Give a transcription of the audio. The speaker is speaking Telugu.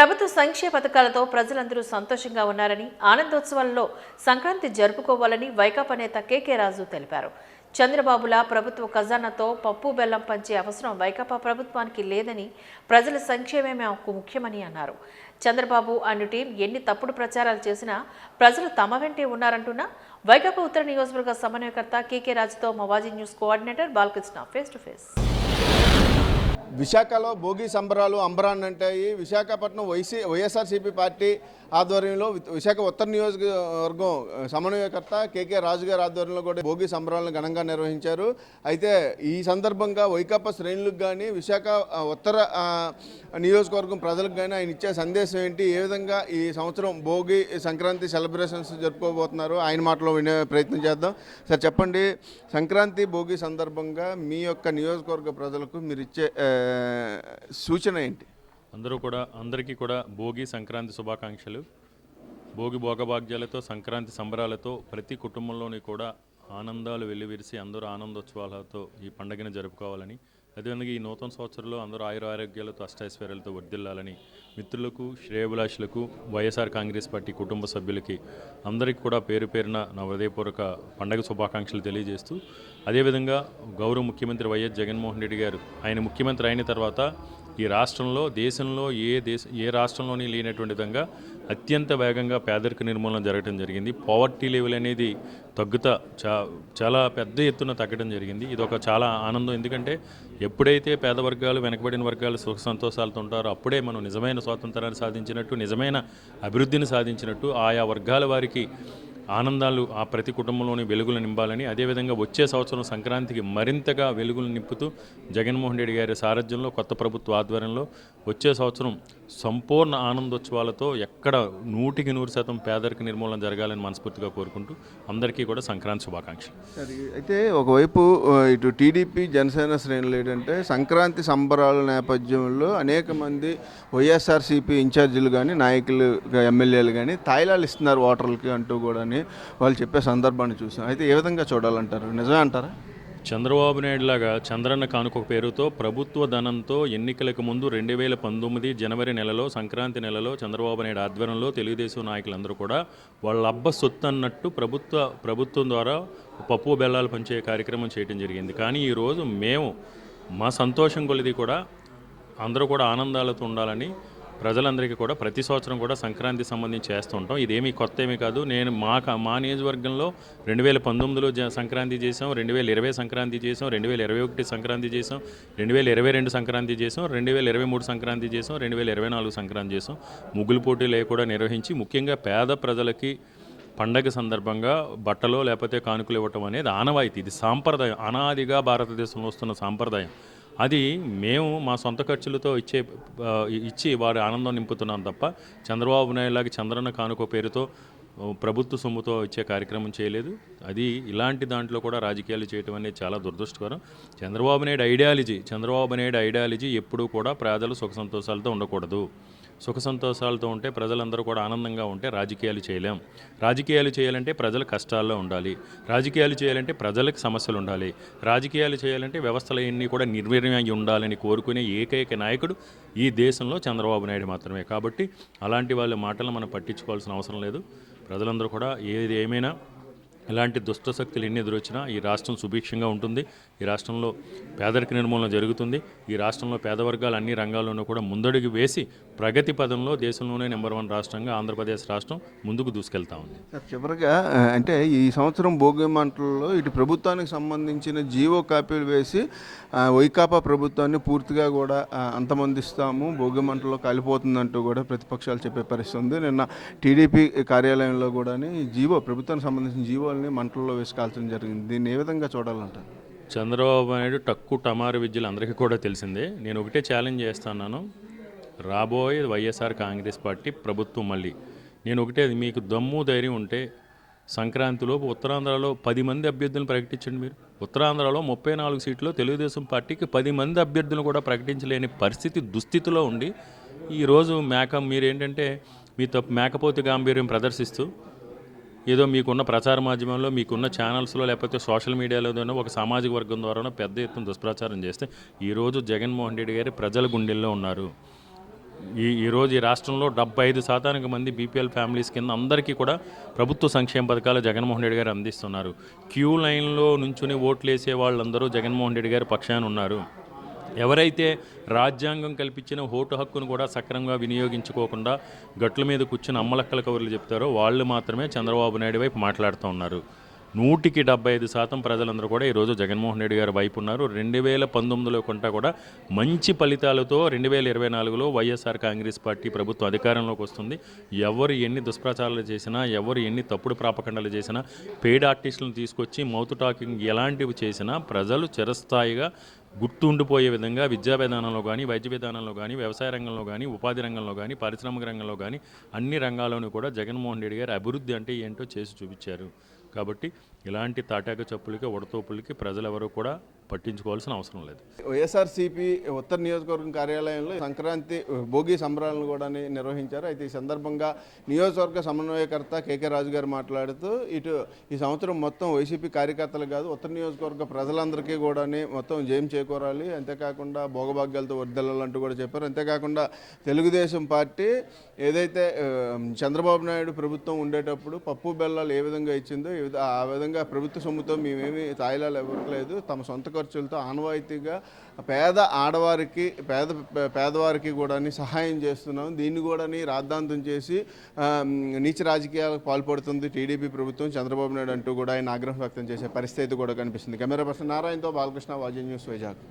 ప్రభుత్వ సంక్షేమ పథకాలతో ప్రజలందరూ సంతోషంగా ఉన్నారని ఆనందోత్సవాల్లో సంక్రాంతి జరుపుకోవాలని వైకాపా నేత కేకే రాజు తెలిపారు. చంద్రబాబుల ప్రభుత్వ ఖజానాతో పప్పు బెల్లం పంచే అవసరం వైకాపా ప్రభుత్వానికి లేదని ప్రజల సంక్షేమమే మాకు ముఖ్యమని అన్నారు. చంద్రబాబు అండ్ టీం ఎన్ని తప్పుడు ప్రచారాలు చేసినా ప్రజలు తమ వెంటే ఉన్నారంటున్నా వైకాపా ఉత్తర నియోజకవర్గ సమన్వయకర్త కేకే రాజుతో మవాజీ news coordinator Balakrishna face to face. విశాఖలో భోగి సంబరాలు అంబరాన్ అంటాయి. విశాఖపట్నం వైసీ వైఎస్ఆర్సీపీ పార్టీ ఆధ్వర్యంలో విశాఖ ఉత్తర నియోజకవర్గం సమన్వయకర్త కేకే రాజు గారి ఆధ్వర్యంలో కూడా భోగి సంబరాలను ఘనంగా నిర్వహించారు. అయితే ఈ సందర్భంగా వైకాపా శ్రేణులకు కానీ విశాఖ ఉత్తర నియోజకవర్గం ప్రజలకు కానీ ఆయన ఇచ్చే సందేశం ఏంటి? ఏ విధంగా ఈ సంవత్సరం భోగి సంక్రాంతి సెలబ్రేషన్స్ జరుపుకోబోతున్నారు? ఆయన మాటలో వినే ప్రయత్నం చేద్దాం. సార్ చెప్పండి. సంక్రాంతి భోగి సందర్భంగా మీ యొక్క నియోజకవర్గ ప్రజలకు మీరు ఇచ్చే సూచన ఏంటి? అందరూ కూడా అందరికీ కూడా భోగి సంక్రాంతి శుభాకాంక్షలు. భోగి భోగభాగ్యాలతో సంక్రాంతి సంబరాలతో ప్రతి కుటుంబంలోని కూడా ఆనందాలు వెల్లివిరిసి అందరూ ఆనందోత్సవాలతో ఈ పండుగను జరుపుకోవాలని అదేవిధంగా ఈ నూతన సంవత్సరంలో అందరూ ఆయుర ఆరోగ్యాలతో అష్టైశ్వర్యాలతో వర్ధిల్లాలని మిత్రులకు శ్రేయభిలాషులకు వైఎస్ఆర్ కాంగ్రెస్ పార్టీ కుటుంబ సభ్యులకి అందరికీ కూడా పేరు పేరున నా హృదయపూర్వక పండగ శుభాకాంక్షలు తెలియజేస్తూ అదేవిధంగా గౌరవ ముఖ్యమంత్రి వైఎస్ జగన్మోహన్ రెడ్డి గారు ఆయన ముఖ్యమంత్రి అయిన తర్వాత ఈ రాష్ట్రంలో దేశంలో ఏ దేశ ఏ రాష్ట్రంలోని లేనటువంటి విధంగా అత్యంత వేగంగా పేదరిక నిర్మూలన జరగడం జరిగింది. పావర్టీ లెవెల్ అనేది తగ్గుతా చా చాలా పెద్ద ఎత్తున తగ్గడం జరిగింది. ఇది ఒక చాలా ఆనందం. ఎందుకంటే ఎప్పుడైతే పేద వర్గాలు వెనకబడిన వర్గాలు సుఖ సంతోషాలతో ఉంటారో అప్పుడే మనం నిజమైన స్వాతంత్రాన్ని సాధించినట్టు నిజమైన అభివృద్ధిని సాధించినట్టు ఆయా వర్గాల వారికి ఆనందాలు ఆ ప్రతి కుటుంబంలోని వెలుగులు నింపాలని అదేవిధంగా వచ్చే సంవత్సరం సంక్రాంతికి మరింతగా వెలుగులు నింపుతూ జగన్మోహన్ రెడ్డి గారి సారథ్యంలో కొత్త ప్రభుత్వ ఆధ్వర్యంలో వచ్చే సంవత్సరం సంపూర్ణ ఆనందోత్సవాలతో ఎక్కడ నూటికి నూరు శాతం పేదరిక నిర్మూలన జరగాలని మనస్ఫూర్తిగా కోరుకుంటూ అందరికీ కూడా సంక్రాంతి శుభాకాంక్షలు. అయితే ఒకవైపు ఇటు టీడీపీ జనసేన శ్రేణులు ఏంటంటే సంక్రాంతి సంబరాల నేపథ్యంలో అనేక మంది వైఎస్ఆర్సీపీ ఇన్ఛార్జీలు కానీ నాయకులు ఎమ్మెల్యేలు కానీ తాయిలాలు ఇస్తున్నారు ఓటర్లకి అంటూ కూడా వాళ్ళు చెప్పే సందర్భాన్ని చూసాం. అయితే ఏ విధంగా చూడాలంటారు? నిజమే అంటారా? చంద్రబాబు నాయుడు లాగా చంద్రన్న కానుక పేరుతో ప్రభుత్వ ధనంతో ఎన్నికలకు ముందు రెండు వేల పంతొమ్మిది జనవరి నెలలో సంక్రాంతి నెలలో చంద్రబాబు నాయుడు ఆధ్వర్యంలో తెలుగుదేశం నాయకులందరూ కూడా వాళ్ళ అబ్బ సొత్తు అన్నట్టు ప్రభుత్వ ప్రభుత్వం ద్వారా పప్పు బెల్లాలు పంచే కార్యక్రమం చేయడం జరిగింది. కానీ ఈరోజు మేము మా సంతోషం కొలిది కూడా అందరూ కూడా ఆనందాలతో ఉండాలని ప్రజలందరికీ కూడా ప్రతి సంవత్సరం కూడా సంక్రాంతి సంబంధించి చేస్తూ ఉంటాం. ఇదేమీ కొత్త ఏమీ కాదు. నేను మా మా నియోజకవర్గంలో రెండు వేల పంతొమ్మిదిలో జ సంక్రాంతి చేసాం రెండు వేల ఇరవై సంక్రాంతి చేసాం రెండు వేల ఇరవై ఒకటి సంక్రాంతి చేసాం రెండు వేల ఇరవై రెండు సంక్రాంతి చేసాం రెండు వేల ఇరవై మూడు సంక్రాంతి చేసాం రెండు వేల ఇరవై నాలుగు సంక్రాంతి చేసాం ముగ్గులు పోటీలు కూడా నిర్వహించి ముఖ్యంగా పేద ప్రజలకి పండగ సందర్భంగా బట్టలో లేకపోతే కానుకలు ఇవ్వటం అనేది ఆనవాయితీ. ఇది సాంప్రదాయం. అనాదిగా భారతదేశంలో వస్తున్న సాంప్రదాయం. అది మేము మా సొంత ఖర్చులతో ఇచ్చే ఇచ్చి వారి ఆనందం నింపుతున్నాం తప్ప చంద్రబాబు నాయుడు లాగా చంద్రన్న కానుక పేరుతో ప్రభుత్వ సొమ్ముతో ఇచ్చే కార్యక్రమం చేయలేదు. అది ఇలాంటి దాంట్లో కూడా రాజకీయాలు చేయటం అనేది చాలా దురదృష్టకరం. చంద్రబాబు నాయుడు ఐడియాలజీ చంద్రబాబు నాయుడు ఐడియాలజీ ఎప్పుడూ కూడా ప్రజలు సుఖ సంతోషాలతో ఉండకూడదు. సుఖ సంతోషాలతో ఉంటే ప్రజలందరూ కూడా ఆనందంగా ఉంటే రాజకీయాలు చేయలేం. రాజకీయాలు చేయాలంటే ప్రజలు కష్టాల్లో ఉండాలి. రాజకీయాలు చేయాలంటే ప్రజలకు సమస్యలు ఉండాలి. రాజకీయాలు చేయాలంటే వ్యవస్థలన్నీ కూడా నిర్వీర్యమై ఉండాలని కోరుకునే ఏకైక నాయకుడు ఈ దేశంలో చంద్రబాబు నాయుడు మాత్రమే. కాబట్టి అలాంటి వాళ్ళ మాటలు మనం పట్టించుకోవాల్సిన అవసరం లేదు. ప్రజలందరూ కూడా ఏది ఏమైనా ఇలాంటి దుష్ట శక్తులు ఎన్ని ఎదురొచ్చినా ఈ రాష్ట్రం సుభిక్షంగా ఉంటుంది. ఈ రాష్ట్రంలో పేదరిక నిర్మూలన జరుగుతుంది. ఈ రాష్ట్రంలో పేద వర్గాలు అన్ని రంగాల్లోనూ కూడా ముందడుగు వేసి ప్రగతి పదంలో దేశంలోనే నెంబర్ వన్ రాష్ట్రంగా ఆంధ్రప్రదేశ్ రాష్ట్రం ముందుకు దూసుకెళ్తా ఉంది. చివరిగా అంటే ఈ సంవత్సరం భోగి మంటల్లో ఇటు ప్రభుత్వానికి సంబంధించిన జీవో కాపీలు వేసి వైకాపా ప్రభుత్వాన్ని పూర్తిగా కూడా అంతమందిస్తాము. భోగి మంటల్లో కాలిపోతుందంటూ కూడా ప్రతిపక్షాలు చెప్పే పరిస్థితి ఉంది. నిన్న టీడీపీ కార్యాలయంలో కూడా జీవో ప్రభుత్వానికి సంబంధించిన జీవోల్ని మంటల్లో వేసి కాల్చడం జరిగింది. దీన్ని ఏ విధంగా చూడాలంటారు? చంద్రబాబు నాయుడు టక్కు టమారు విద్యలు అందరికీ కూడా తెలిసిందే. నేను ఒకటే ఛాలెంజ్ చేస్తున్నాను. రాబోయే వైఎస్ఆర్ కాంగ్రెస్ పార్టీ ప్రభుత్వం మళ్ళీ. నేను ఒకటే మీకు దమ్ము ధైర్యం ఉంటే సంక్రాంతిలోపు ఉత్తరాంధ్రలో పది మంది అభ్యర్థులను ప్రకటించండి మీరు. ఉత్తరాంధ్రలో ముప్పై నాలుగు సీట్లు తెలుగుదేశం పార్టీకి పది మంది అభ్యర్థులను కూడా ప్రకటించలేని పరిస్థితి దుస్థితిలో ఉండి ఈరోజు మేక మీరేంటంటే మీ తప్పు మేకపోతే గాంభీర్యం ప్రదర్శిస్తూ ఏదో మీకున్న ప్రచార మాధ్యమంలో మీకున్న ఛానల్స్లో లేకపోతే సోషల్ మీడియాలోనో ఒక సామాజిక వర్గం ద్వారానో పెద్ద ఎత్తున దుష్ప్రచారం చేస్తే ఈరోజు జగన్మోహన్ రెడ్డి గారి ప్రజల గుండెల్లో ఉన్నారు. ఈ ఈరోజు ఈ రాష్ట్రంలో డెబ్బై ఐదు శాతానికి మంది బీపీఎల్ ఫ్యామిలీస్ కింద అందరికీ కూడా ప్రభుత్వ సంక్షేమ పథకాలు జగన్మోహన్ రెడ్డి గారు అందిస్తున్నారు. క్యూ లైన్లో నుంచుని ఓట్లు వేసే వాళ్ళందరూ జగన్మోహన్ రెడ్డి గారి పక్షాన ఉన్నారు. ఎవరైతే రాజ్యాంగం కల్పించిన ఓటు హక్కును కూడా సక్రమంగా వినియోగించుకోకుండా గట్ల మీద కూర్చుని అమ్మలక్కల కబుర్లు చెప్తారో వాళ్ళు మాత్రమే చంద్రబాబు నాయుడు వైపు మాట్లాడుతూ ఉన్నారు. నూటికి డెబ్బై ఐదు శాతం ప్రజలందరూ కూడా ఈరోజు జగన్మోహన్ రెడ్డి గారి వైపు ఉన్నారు. రెండు వేల పంతొమ్మిదిలో కొంటా కూడా మంచి ఫలితాలతో రెండు వేల ఇరవై నాలుగులో వైఎస్ఆర్ కాంగ్రెస్ పార్టీ ప్రభుత్వం అధికారంలోకి వస్తుంది. ఎవరు ఎన్ని దుష్ప్రచారాలు చేసినా ఎవరు ఎన్ని తప్పుడు ప్రాపకండాలు చేసినా పెయిడ్ ఆర్టిస్టులను తీసుకొచ్చి మౌత్ టాకింగ్ ఎలాంటివి చేసినా ప్రజలు చిరస్థాయిగా గుర్తుండిపోయే విధంగా విద్యా విధానంలో కానీ వైద్య విధానంలో కానీ వ్యవసాయ రంగంలో కానీ ఉపాధి రంగంలో కానీ పారిశ్రామిక రంగంలో కానీ అన్ని రంగాల్లోనూ కూడా జగన్మోహన్ రెడ్డి గారు అభివృద్ధి అంటే ఏంటో చేసి చూపించారు. కాబట్టి ఇలాంటి తాటాక చప్పులకి ఉడతోపులకి ప్రజలెవరూ కూడా పట్టించుకోవాల్సిన అవసరం లేదు. వైఎస్ఆర్సీపీ ఉత్తర నియోజకవర్గం కార్యాలయంలో సంక్రాంతి భోగి సంబరాలను కూడా నిర్వహించారు. అయితే ఈ సందర్భంగా నియోజకవర్గ సమన్వయకర్త కేకే రాజు గారు మాట్లాడుతూ ఇటు ఈ సంవత్సరం మొత్తం వైసీపీ కార్యకర్తలు కాదు ఉత్తర నియోజకవర్గ ప్రజలందరికీ కూడా మొత్తం జయం చేకూరాలి. అంతేకాకుండా భోగభాగ్యాలతో వర్దిల్లాలంటూ కూడా చెప్పారు. అంతేకాకుండా తెలుగుదేశం పార్టీ ఏదైతే చంద్రబాబు నాయుడు ప్రభుత్వం ఉండేటప్పుడు పప్పు బెల్లాలు ఏ విధంగా ఇచ్చిందో ఆ విధంగా ప్రభుత్వ సొమ్ముతో మేమేమి తాయిలాలు ఇవ్వట్లేదు. తమ సొంత ఖర్చులతో ఆనవాయితీగా పేద ఆడవారికి పేద పేదవారికి కూడా సహాయం చేస్తున్నాం దీన్ని కూడా రాద్ధాంతం చేసి నీచ రాజకీయాలకు పాల్పడుతుంది టీడీపీ ప్రభుత్వం. చంద్రబాబు నాయుడు అంటూ కూడా ఆయన ఆగ్రహం వ్యక్తం చేసే పరిస్థితి కూడా కనిపిస్తుంది. కెమెరా పర్సన్ నారాయణతో బాలకృష్ణ వాజీ న్యూస్ వైజాగ్.